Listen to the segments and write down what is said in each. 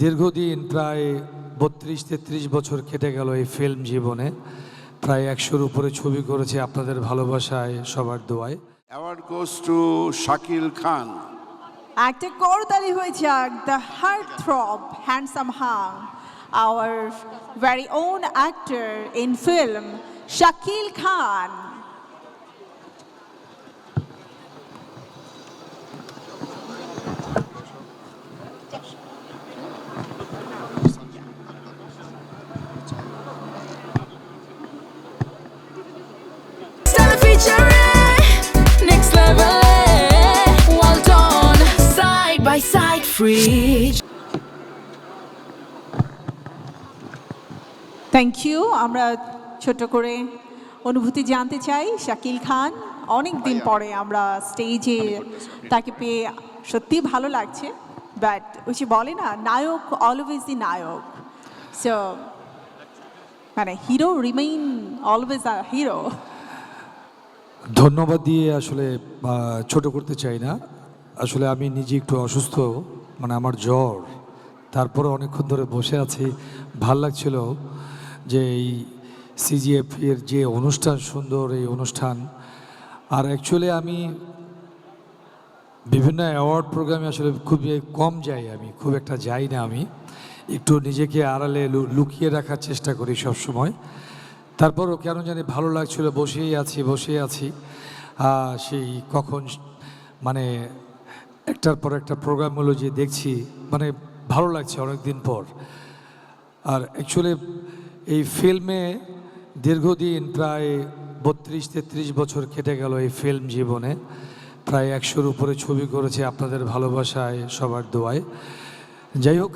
দীর্ঘদিন প্রায় বত্রিশ তেত্রিশ বছর কেটে গেল এই ফিল্ম জীবনে। প্রায় একশোর উপরে ছবি করেছে আপনাদের ভালোবাসায় সবার দোয়ায়। Award goes to Shakil Khan. একটা করতালি হয়েছে the heart throb handsome hunk our very own actor in film Shakil Khan featuring next level. Well done, side by side, free. Thank you আমরা ছোট করে অনুভূতি জানতে চাই। শাকিল খান অনেক দিন পরে আমরা স্টেজে তাকে পেয়ে সত্যি ভালো লাগছে। বাট ওই যে বলে না নায়ক অলওয়েজ দি নায়ক। সো মানে hero remain always a hero ধন্যবাদ দিয়ে আসলে ছোট করতে চাই না। আসলে আমি নিজে একটু অসুস্থ মানে আমার জ্বর। তারপরে অনেকক্ষণ ধরে বসে আছি। ভালো লাগছিল যে এই সিজিএফ এর যে অনুষ্ঠান, সুন্দর এই অনুষ্ঠান। আর অ্যাকচুয়ালি আমি বিভিন্ন অ্যাওয়ার্ড প্রোগ্রামে আসলে খুব কম যাই আমি, খুব একটা যাই না আমি। একটু নিজেকে আড়ালে লুকিয়ে রাখার চেষ্টা করি সব সময় তারপরও কেন জানি ভালো লাগছিল, বসেই আছি বসেই আছি। সেই কখন মানে একটার পর একটা প্রোগ্রামগুলো যে দেখছি মানে ভালো লাগছে অনেক দিন পর। আর অ্যাকচুয়ালি এই ফিল্মে দীর্ঘদিন প্রায় বত্রিশ, তেত্রিশ বছর কেটে গেল এই ফিল্ম জীবনে। প্রায় একশোর উপরে ছবি করেছে আপনাদের ভালোবাসায় সবার দোয়ায়। যাই হোক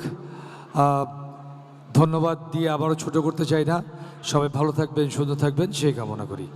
ধন্যবাদ দিয়ে আবারও ছোট করতে চাই না। সবাই ভালো থাকবেন সুন্দর থাকবেন, সেই কামনা করি।